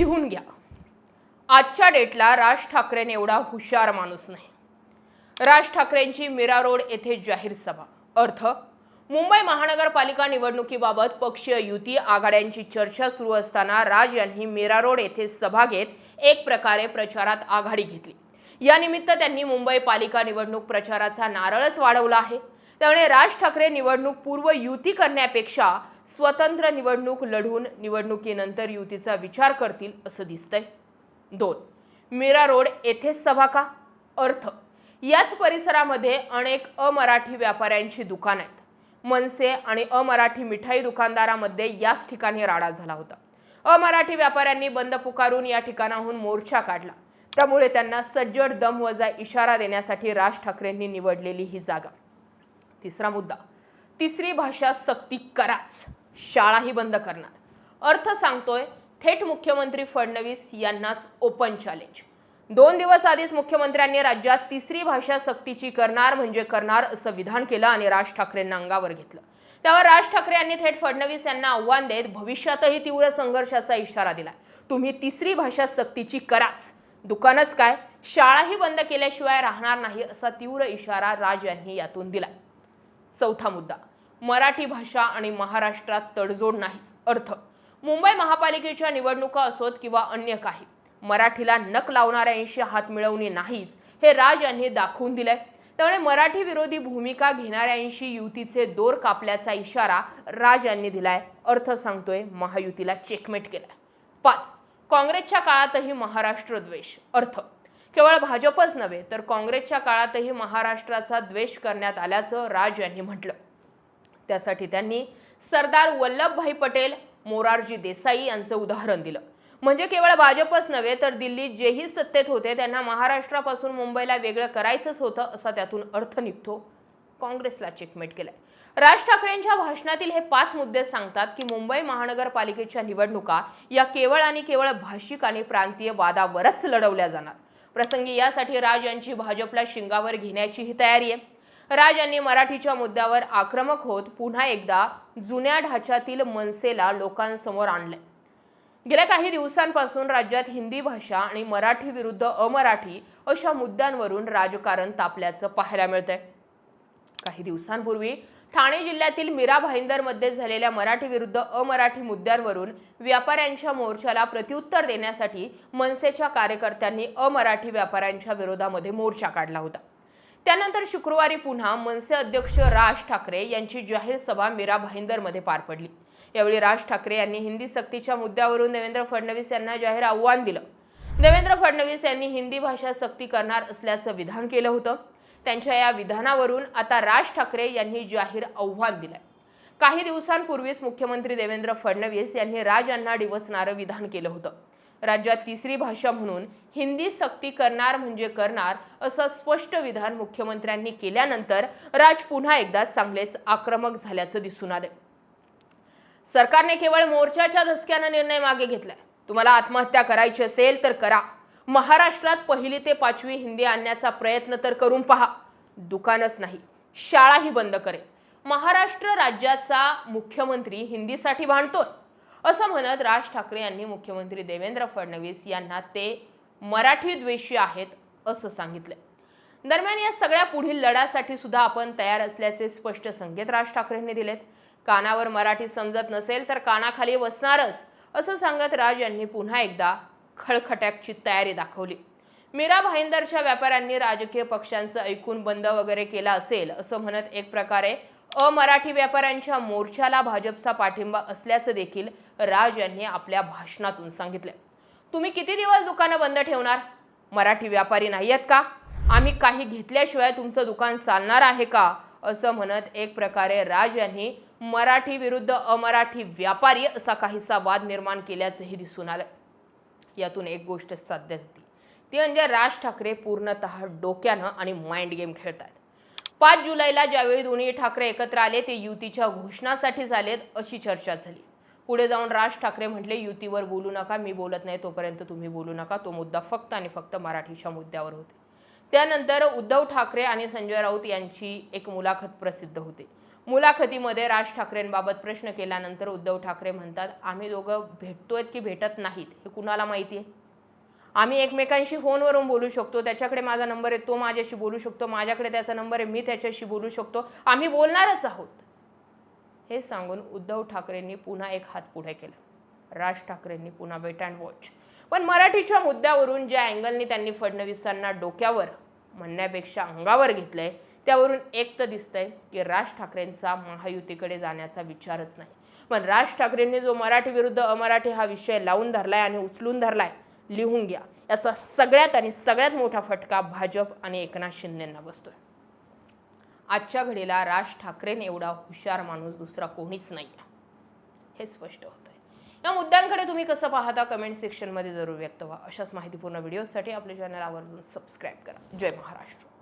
लिहून घ्या. आजच्या डेटला राज ठाकरेने एवढा हुशार माणूस नाही. राज ठाकरेंची मीरा रोड येथे जाहीर सभा. अर्थ मुंबई महानगरपालिका निवडणुकीबाबत पक्षीय युती आघाड्यांची चर्चा सुरू असताना राज यांनी मीरा रोड येथे सभा घेत एक प्रकारे प्रचारात आघाडी घेतली. यानिमित्त त्यांनी मुंबई पालिका निवडणूक प्रचाराचा नारळच वाढवला आहे. त्यामुळे राज ठाकरे निवडणूक पूर्व युती करण्यापेक्षा स्वतंत्र निवडणूक लढवून निवडणुकीनंतर युतीचा विचार करतील असं दिसतंय. दोन मीरा रोड येथेच सभा का? अर्थ याच परिसरामध्ये अनेक अमराठी व्यापाऱ्यांची दुकानं आहेत. मनसे आणि अमराठी मिठाई दुकानदारामध्ये याच ठिकाणी राडा झाला होता. अमराठी व्यापाऱ्यांनी बंद पुकारून या ठिकाणाहून मोर्चा काढला. त्यामुळे त्यांना सज्जड दम वजा इशारा देण्यासाठी राज ठाकरेंनी निवडलेली ही जागा. तिसरा मुद्दा तिसरी भाषा सक्ती कराच. शाळाही बंद करणार. अर्थ सांगतोय थेट मुख्यमंत्री फडणवीस यांनाच ओपन चॅलेंज दोन दिवस आधीच मुख्यमंत्र्यांनी राज्यात तिसरी भाषा सक्तीची करणार म्हणजे करणार असं विधान केलं आणि राज ठाकरेंना अंगावर घेतलं. त्यावर राज ठाकरे यांनी थेट फडणवीस यांना आव्हान देत भविष्यातही तीव्र संघर्षाचा इशारा दिला तुम्ही तिसरी भाषा सक्तीची कराच. दुकानच काय? शाळाही बंद केल्याशिवाय राहणार नाही असा तीव्र इशारा राज यांनी यातून दिला चौथा मुद्दा. मराठी भाषा आणि महाराष्ट्रात तडजोड नाहीच. अर्थ मुंबई महापालिकेच्या निवडणुका असोत किंवा अन्य काही मराठीला नक लावणाऱ्यांशी हात मिळवणे नाहीच हे राज यांनी दाखवून दिलंय. त्यामुळे मराठी विरोधी भूमिका घेणाऱ्यांशी युतीचे दोर कापल्याचा इशारा राज यांनी दिलाय. अर्थ सांगतोय महायुतीला चेकमेट केलाय. पाच काँग्रेसच्या काळातही महाराष्ट्र द्वेष. अर्थ केवळ भाजपच नव्हे तर काँग्रेसच्या काळातही महाराष्ट्राचा द्वेष करण्यात आल्याचं राज यांनी म्हटलं. त्यासाठी त्यांनी सरदार वल्लभभाई पटेल मोरारजी देसाई यांचं उदाहरण दिलं. म्हणजे केवळ भाजपच नव्हे तर दिल्लीत जेही सत्तेत होते त्यांना महाराष्ट्रापासून मुंबईला वेगळं करायचंच होतं असा त्यातून अर्थ निघतो. काँग्रेसला चेकमेट केलाय. राज ठाकरेंच्या भाषणातील हे पाच मुद्दे सांगतात की मुंबई महानगरपालिकेच्या निवडणुका या केवळ आणि केवळ भाषिक आणि प्रांतीय वादावरच लढवल्या जाणार. प्रसंगी यासाठी राज यांची भाजपला शिंगावर घेण्याचीही तयारी आहे. राज यांनी मराठीच्या मुद्द्यावर आक्रमक होत पुन्हा एकदा जुन्या ढाच्यातील मनसेला लोकांसमोर आणले गेल्या काही दिवसांपासून राज्यात हिंदी भाषा आणि मराठी विरुद्ध अमराठी अशा मुद्द्यांवरून राजकारण तापल्याचं पाहायला मिळतंय. काही दिवसांपूर्वी ठाणे जिल्ह्यातील मीरा भाईंदरमध्ये झालेल्या मराठी विरुद्ध अमराठी मुद्द्यांवरून व्यापाऱ्यांच्या मोर्चाला प्रत्युत्तर देण्यासाठी मनसेच्या कार्यकर्त्यांनी अमराठी व्यापाऱ्यांच्या विरोधामध्ये मोर्चा काढला होता. त्यानंतर शुक्रवारी पुन्हा मनसे अध्यक्ष राज ठाकरे यांची जाहीर सभा मीरा भाईंदरमध्ये पार पडली. यावेळी राज ठाकरे यांनी हिंदी सक्तीच्या मुद्द्यावरून देवेंद्र फडणवीस यांना जाहीर आव्हान दिलं. देवेंद्र फडणवीस यांनी हिंदी भाषा सक्ती करणार असल्याचं विधान केलं होतं. त्यांच्या या विधानावरून आता राज ठाकरे यांनी जाहीर आव्हान दिलंय. काही दिवसांपूर्वीच मुख्यमंत्री देवेंद्र फडणवीस यांनी राज यांना डिवचणारं विधान केलं होतं. राज्यात तिसरी भाषा म्हणून हिंदी सक्ती करणार म्हणजे करणार असं स्पष्ट विधान मुख्यमंत्र्यांनी केल्यानंतर राज पुन्हा एकदा चांगलेच आक्रमक झाल्याचं दिसून आलं सरकारने केवळ मोर्चाच्या धसक्यानं निर्णय मागे घेतलाय. तुम्हाला आत्महत्या करायची असेल तर करा. महाराष्ट्रात पहिली ते पाचवी हिंदी आणण्याचा प्रयत्न तर करून पहा. दुकानच नाही शाळाही बंद करेल. महाराष्ट्र राज्याचा मुख्यमंत्री हिंदीसाठी भांडतोय. असं म्हणत राज ठाकरे यांनी मुख्यमंत्री देवेंद्र फडणवीस यांना ते मराठी द्वेषी आहेत असं सांगितलं. दरम्यान या सगळ्या पुढील लढ्यासाठी सुद्धा आपण तयार असल्याचे स्पष्ट संकेत राज ठाकरेंनी दिलेत. कानावर मराठी समजत नसेल तर कानाखाली बसणारच असं सांगत राज यांनी पुन्हा एकदा खळखट्याची तयारी दाखवली. मीरा भाईंदरच्या व्यापाऱ्यांनी राजकीय पक्षांचं ऐकून बंद वगैरे केला असेल असं म्हणत एक प्रकारे अमराठी व्यापाऱ्यांच्या मोर्चाला भाजपचा पाठिंबा असल्याचं देखील राज यांनी आपल्या भाषणातून सांगितलं. तुम्ही किती दिवस दुकानं बंद ठेवणार? मराठी व्यापारी नाही आहेत का? आम्ही काही घेतल्याशिवाय तुमचं दुकान चालणार आहे का? असं म्हणत एक प्रकारे राज यांनी मराठी विरुद्ध अमराठी व्यापारी असा काहीसा वाद निर्माण केल्याचंही दिसून आलं. यातून एक गोष्ट साध्य होती. ती म्हणजे राज ठाकरे पूर्णतः डोक्यानं आणि माइंड गेम खेळतात पाच जुलैला ज्यावेळी दोन्ही ठाकरे एकत्र आले ते युतीच्या घोषणासाठी झालेत अशी चर्चा झाली. पुढे जाऊन राज ठाकरे म्हटले युतीवर बोलू नका मी बोलत नाही तोपर्यंत तुम्ही बोलू नका. तो मुद्दा फक्त आणि फक्त मराठीच्या मुद्द्यावर होते. त्यानंतर उद्धव ठाकरे आणि संजय राऊत यांची एक मुलाखत प्रसिद्ध होते. मुलाखतीमध्ये राज ठाकरेंबाबत प्रश्न केल्यानंतर उद्धव ठाकरे म्हणतात आम्ही दोघं भेटतोय की भेटत नाहीत हे कुणाला माहिती आहे? आम्ही एकमेकांशी फोनवरून बोलू शकतो त्याच्याकडे माझा नंबर आहे तो माझ्याशी बोलू शकतो माझ्याकडे त्याचा नंबर आहे मी त्याच्याशी बोलू शकतो. आम्ही बोलणारच आहोत. हे सांगून उद्धव ठाकरेंनी पुन्हा एक हात पुढे केला. राज ठाकरेंनी पुन्हा वेट अँड वॉच पण मराठीच्या मुद्द्यावरून ज्या अँगलनी त्यांनी फडणवीसांना डोक्यावर म्हणण्यापेक्षा अंगावर घेतलंय त्यावरून एक तर दिसतंय की राज ठाकरेंचा महायुतीकडे जाण्याचा विचारच नाही. पण राज ठाकरेंनी जो मराठी विरुद्ध अमराठी हा विषय लावून धरलाय आणि उचलून धरलाय लिहून घ्या. याचा सगळ्यात आणि सगळ्यात मोठा फटका भाजप आणि एकनाथ शिंदेंना बसतोय. आजच्या घडीला राज ठाकरेन एवढा हुशार माणूस दुसरा कोणीच नाही हे स्पष्ट होत आहे या मुद्द्यांकडे तुम्ही कसं पाहता कमेंट सेक्शनमध्ये जरूर व्यक्त व्हा. अशाच माहितीपूर्ण व्हिडिओसाठी आपले चॅनल आवर्जून सबस्क्राईब करा. जय महाराष्ट्र.